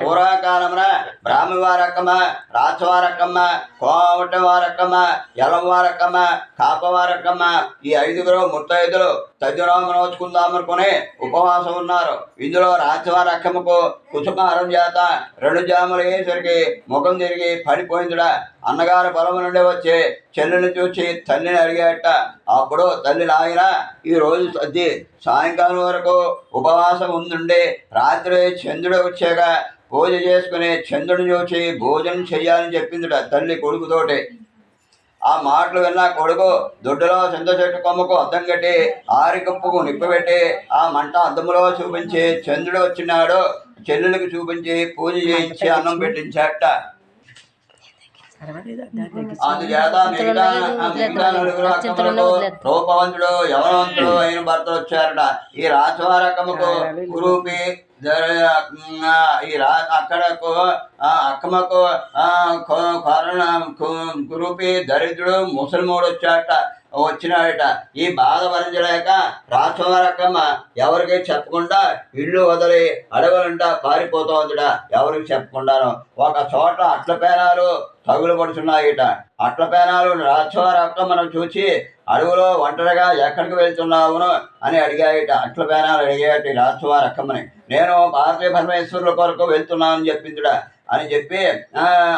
పూర్వకాలమున బ్రాహ్మవారక్కమ్మ రాచవారక్కమ్మ కోమటవారక్కమ్మ ఎలంవారక్కమ్మ కాపవారక్కమ్మ ఈ ఐదుగురు ముత్తైదులు తద్దిరామ నోచుకుందాం అనుకుని ఉపవాసం ఉన్నారు. ఇందులో రాచవారక్కమ్మకు కుసుమారం చేత రెండు జాములు అయ్యేసరికి ముఖం తిరిగి పడిపోయిందిడా. అన్నగారి పొలం నుండి వచ్చే చెల్లిని చూసి తల్లిని అడిగాట అప్పుడు తల్లి నాయన ఈ రోజు సద్ది సాయంకాలం వరకు ఉపవాసం ఉందండి రాత్రి చంద్రుడు వచ్చాక పూజ చేసుకుని చంద్రుడు చూసి భోజనం చేయాలని చెప్పిందిట తల్లి కొడుకుతోటి. ఆ మాటలు విన్న కొడుకు దొడ్డులో చింత చెట్టు కొమ్మకు అద్దం కట్టి ఆరికప్పుకు నిప్పబెట్టి ఆ మంట అద్దములో చూపించి చంద్రుడు వచ్చినాడు చెల్లెలకు చూపించి పూజ చేయించి అన్నం పెట్టించాట రూపవంతుడు యవనవంతుడు అయిన భర్త వచ్చారట. ఈ రాచవారకమ్మకు గురూపి ఈ రా అక్కడకు ఆ అక్కమ్మకు ఆ కో- కరుణ కు- గురూపి దరిద్రుడు ముసలిమూడు వచ్చాట వచ్చినాడట. ఈ బాధ భరించలేక రాచవారక్కమ్మ ఎవరికి చెప్పకుండా ఇల్లు వదిలి అడవులంటా పారిపోతోందిట. ఎవరికి చెప్పకుండాను. ఒక చోట అట్ల పేనాలు తగులు పడుతున్నాయిట. అట్ల పేనాలు రాచవారక్కమ్మను చూసి అడవులో ఒంటరిగా ఎక్కడికి వెళ్తున్నావును అని అడిగాయిట. అట్ల పేనాలు అడిగాయట ఈ నేను భారతీయ పరమేశ్వరుల కొరకు వెళ్తున్నానని చెప్పిందిట. అని చెప్పి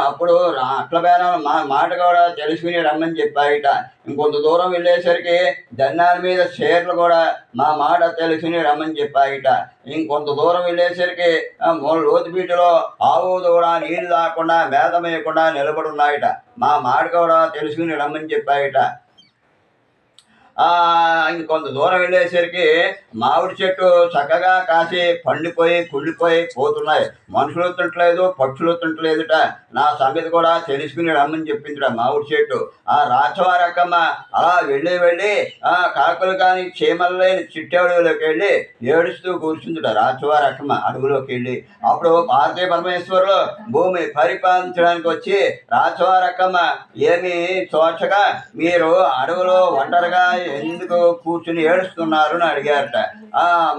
అప్పుడు రా- అట్ల బేరం మా మాట కూడా తెలుసుకుని రమ్మని చెప్పాయిట. ఇంకొంత దూరం వెళ్ళేసరికి దన్నాల మీద షేర్లు కూడా మా మాట తెలుసుకుని రమ్మని చెప్పాయిట. ఇంకొంత దూరం వెళ్ళేసరికి లోతుపీటలో ఆవు దూడ నీళ్ళు లేకుండా మేత మేయకుండా నిలబడి ఉన్నాయట. మా మాట కూడా తెలుసుకుని రమ్మని చెప్పాయిట. ఆ, ఇంకొంత దూరం వెళ్ళేసరికి మామిడి చెట్టు చక్కగా కాసి పండిపోయి కుళ్ళిపోయి పోతున్నాయి. మనుషులు తింటలేదు పక్షులు తింటలేదుట. నా సంగతి కూడా తెలుసుకుని రమ్మని చెప్పిందిట మామిడి చెట్టు. ఆ రాచవారక్కమ్మ అలా వెళ్ళి వెళ్ళి ఆ కాకులు కానీ చీమలు లేని చిట్టేవుడిలోకి వెళ్ళి ఏడుస్తూ కూర్చుందిట రాచవారక్కమ్మ అడవులోకి వెళ్ళి. అప్పుడు భారతీయ పరమేశ్వరులు భూమి పరిపాలించడానికి వచ్చి రాచవారక్కమ్మ ఏమి తోచగా మీరు అడవులో ఒంటరిగా ఎందుకు కూర్చుని ఏడుస్తున్నారు అని అడిగారట.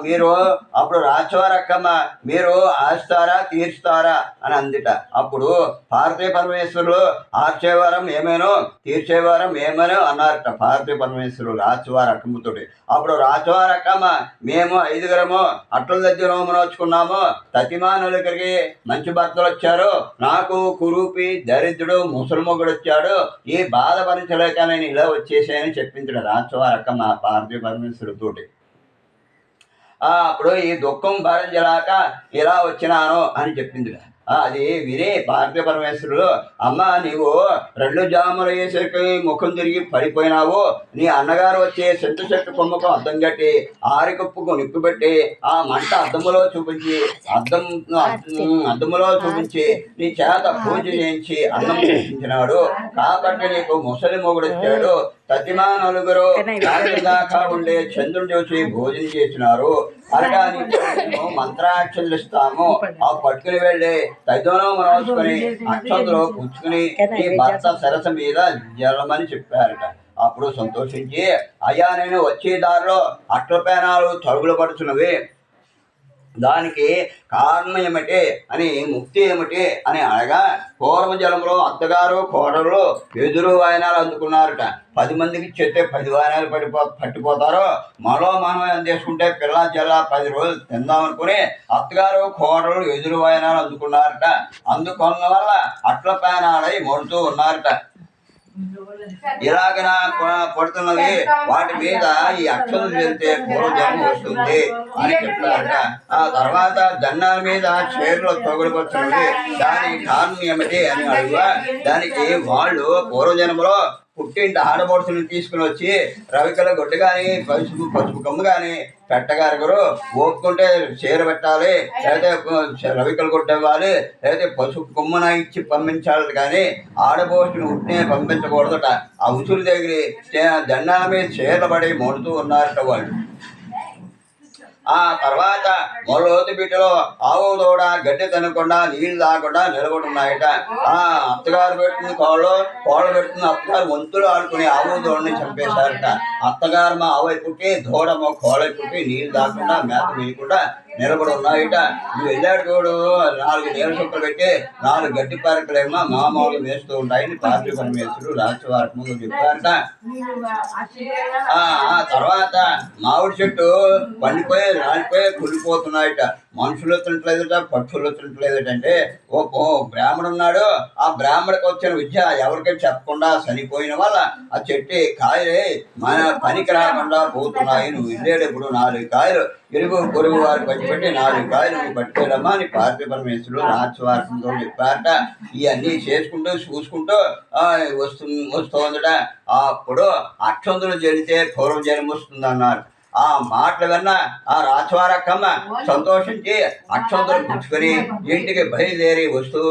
మీరు అప్పుడు రాచవారక్కమ్మ మీరు ఆస్తారా తీర్చుతారా అని అందిట. అప్పుడు భారతీయ పరమేశ్వరులు ఆర్చేవారం ఏమేనో తీర్చేవారం ఏమేనో అన్నారట భారతీయ పరమేశ్వరులు రాచవారక్కమ్మతోటి అప్పుడు రాచవారక్కమ్మ మేము ఐదుగురము అట్ల దగ్గర నోచుకున్నాము తతిమానుల దగ్గరికి మంచి భర్తలు వచ్చారు. నాకు కురూపి దరిద్రుడు ముసలిమొగుడు వచ్చాడు. ఈ బాధ భరించలేక నేను ఇలా వచ్చేసాయని చెప్పించాడు రాచవారక్కమ్మ భారతీయ పరమేశ్వరుడితోటి ఆ, అప్పుడు ఈ దుఃఖం భరించలేక ఇలా వచ్చినాను అని చెప్పింది. అది విని భారతీయ పరమేశ్వరుడు అమ్మ నీవు రెండు జాములు వేసరికి ముఖం తిరిగి పడిపోయినావు. నీ అన్నగారు వచ్చి చెట్టు చెట్టు కొమ్మకు అద్దం కట్టి ఆరికప్పుకు నిప్పు పెట్టి ఆ మంట అద్దములో చూపించి అద్దం అద్దములో చూపించి నీ చేత పూజ చేయించి అన్నం చేయించినాడు. కాబట్టి నీకు ముసలి మొగుడు వచ్చాడు. తతిమా నలుగురు దాకా ఉండే చంద్రుడు చూసి భోజనం చేసినారు. అనగా నీకు మంత్రాక్షలు ఇస్తాము. ఆ పట్టుకుని వెళ్ళి తైదోనం రాసుకొని అక్షంతలో పుచ్చుకుని నీ భర్త సరస మీద జలమని చెప్పారట. అప్పుడు సంతోషించి అయ్యా నేను వచ్చే దారిలో అట్ల పేనాలు తరుగులు పడుతున్నవి దానికి కారణం ఏమిటి? అని ముక్తి ఏమిటి? అని అనగా పూర్వ జలంలో అత్తగారు కోడలు ఎదురు వాయనాలు అందుకున్నారట. పది మందికి చెప్తే పది వాయనాలు పడిపో పట్టిపోతారో. మరో మనం ఏం చేసుకుంటే పిల్ల జల పది రోజులు తిందామనుకుని అత్తగారు కోడలు ఎదురు వాయనాలు అందుకున్నారట. అందుకున్న వల్ల అట్ల పేనాలై మొడుతూ ఉన్నారట. ఇలాగన ప- పడుతున్నది వాటి మీద ఈ అక్షరం వెళ్తే పూర్వజన్మ వస్తుంది అని చెప్తారట ఆ తర్వాత దండాల మీద చేరులో తొగలుకొచ్చినది దానికి కారణం ఏమిటి అని అడుగుగా దానికి వాళ్ళు పూర్వజన్మలో పుట్టింటి ఆడబడుచుని తీసుకుని వచ్చి రవికల గుడ్డ కానీ పసుపు పసుపు కమ్ము కానీ పెట్టగారు ఓపుకుంటే చీర పెట్టాలి లేకపోతే రవికల గుడ్డ ఇవ్వాలి లేకపోతే పసుపు కొమ్మున ఇచ్చి పంపించాలి కానీ ఆడబోసుని ఉట్టినే పంపించకూడదట. ఆ ఉసురు దగ్గర దండాల మీద చీరలు పడి మొడుతూ ఉన్నారట వాళ్ళు. ఆ తర్వాత మొలోతి బిడ్డలో ఆవు దూడ గడ్డి తినకుండా నీళ్ళు తాగకుండా నిలబడున్నాయట ఆ అత్తగారు పెట్టిన కోళ్ళు కోళ్ళు పెట్టింది అత్తగారు వంతులు ఆడుకుని ఆవు దూడని చంపేశారట. అత్తగారు మా ఆవు పుట్టి దూడమో కోళ్ళ పుట్టి నీళ్ళు తాగకుండా మేత వేయకుండా నిలబడి ఉన్నాయిట నువ్వు వెళ్ళాడు చూడు. నాలుగు నీళ్ళ చుక్కలు పెట్టి నాలుగు గడ్డి పారకలేమో మామూలు వేస్తూ ఉంటాయని పార్టీ పరమేశ్వరుడు రాష్ట్ర వారికి ముందు చెప్పారట. ఆ ఆ తర్వాత మామిడి చెట్టు పండిపోయి రాలిపోయి కుళ్ళిపోతున్నాయట. మనుషులు వచ్చినట్లేదట పక్షులు తినట్లేదట ఓ ఓ బ్రాహ్మడు ఉన్నాడు ఆ బ్రాహ్మడికి వచ్చిన విద్య ఎవరికైనా చెప్పకుండా చనిపోయిన వల్ల ఆ చెట్టు కాయలే మన పనికి రాకుండా పోతున్నాయి. నువ్వు వెళ్ళేటప్పుడు నాలుగు కాయలు ఇరుగు పొరుగు వారు పట్టుబట్టి నాలుగు కాయలు నువ్వు అని పార్టీ పరమేశ్వరుడు రాజవాసంతో చెప్పారట. ఇవన్నీ చేసుకుంటూ చూసుకుంటూ వస్తు వస్తుందట. అప్పుడు అక్షంతులు జరిగితే పూర్వ జన్మ వస్తుంది అన్నారు. ఆ మాటలు విన్న ఆ రాచవారక్కమ్మ సంతోషించి అక్షంతులు పుచ్చుకొని ఇంటికి బయలుదేరి వస్తూ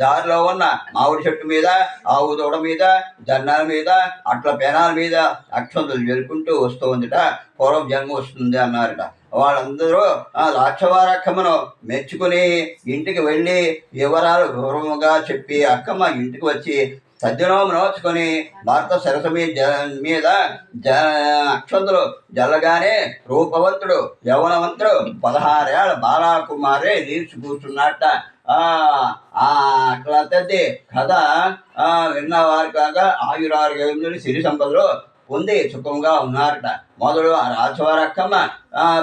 దారిలో ఉన్న మామిడి చెట్టు మీద ఆవు దూడ మీద జన్నాల మీద అట్ల పెనాల మీద అక్షంతులు జరుపుకుంటూ వస్తూ ఉందిట పూర్వం జన్మ వస్తుంది అన్నారట. వాళ్ళందరూ ఆ లాక్షవారక్కమ్మను మెచ్చుకుని ఇంటికి వెళ్ళి వివరాలు గౌరవంగా చెప్పి అక్కమ్మ ఇంటికి వచ్చి సజ్జనోము నోచుకొని భర్త సరస మీద జ- మీద జ అక్షంతులు జల్లగానే రూపవంతుడు యవనవంతుడు పదహారేళ్ళ బాలాకుమారే నిలిచి కూర్చున్నట్ట. ఆ అట్లా తద్ది కథ విన్నవారు విన్న వారి కాగా ఆయురారోగ్యములు సిరి సంపదలు పొంది సుఖంగా ఉన్నారట. మొదలు ఆ రాజవారక్కమ్మ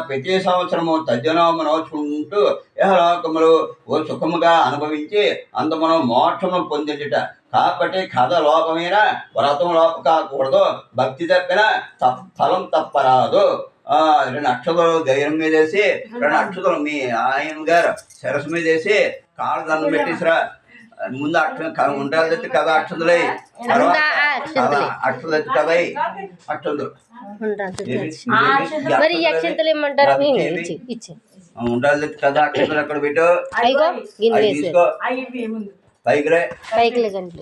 ప్రతి సంవత్సరము తద్దినోము నోచుకుంటూ యహలోకములు ఓ సుఖముగా అనుభవించి అందుమనం మోక్షము పొందిందిట. కాబట్టి కథ లోపమైన వ్రతం లోప కాకూడదు. భక్తి తప్పిన తప్- ఫలం తప్పరాదు. రెండు అక్షతలు ధైర్యం మీద వేసి రెండు అక్షతలు మీ ఆయన గారు సరస్సు మీద వేసి కాళ్ళ దండం పెట్టేసిరా. ముందు అక్ష ఉండాలి మరి ఈ అక్షంతలు ఏమంటారు? ఇచ్చి ఇచ్చి ఉండాలి కథ అక్షతులు అక్కడ పెట్టు? పైకి పైకి గంటలు